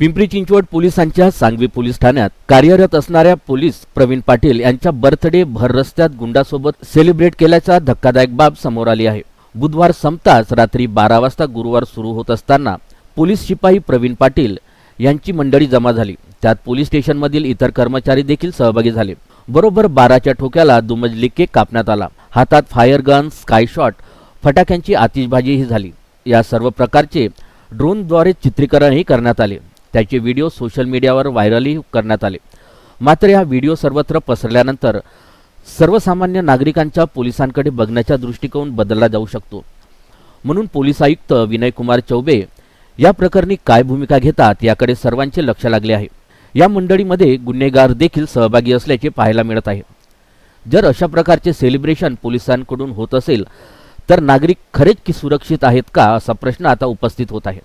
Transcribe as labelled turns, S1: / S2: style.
S1: पिंपरी चिंचवड पोलिसांच्या सांगवी पोलीस ठाण्यात कार्यरत असणाऱ्या पोलीस प्रवीण पाटील यांच्या बर्थडे भर रस्त्यात गुंडासोबत सेलिब्रेट केल्याचा धक्कादायक बाब समोर आली आहे. बुधवार संपताच रात्री बारा वाजता गुरुवार सुरू होत असताना पोलीस शिपाई प्रवीण पाटील यांची मंडळी जमा झाली. त्यात पोलीस स्टेशनमधील इतर कर्मचारी देखील सहभागी झाले. बरोबर बाराच्या ठोक्याला दुमजली केक कापण्यात आला. हातात फायर गन स्काय शॉट फटाक्यांची आतिषबाजीही झाली. या सर्व प्रकारचे ड्रोनद्वारे चित्रीकरणही करण्यात आले. त्याचे व्हिडिओ सोशल मीडियावर व्हायरलही करण्यात आले. मात्र या व्हिडिओ सर्वत्र पसरल्यानंतर सर्वसामान्य नागरिकांच्या पोलिसांकडे बघण्याचा दृष्टिकोन बदलला जाऊ शकतो. म्हणून पोलीस आयुक्त विनय कुमार चौबे या प्रकरणी काय भूमिका घेतात याकडे सर्वांचे लक्ष लागले आहे. या मंडळीमध्ये गुन्हेगार देखील सहभागी असल्याचे पाहायला मिळत आहे. जर अशा प्रकारचे सेलिब्रेशन पोलिसांकडून होत असेल तर नागरिक खरेच की सुरक्षित आहेत का असा प्रश्न आता उपस्थित होत आहे.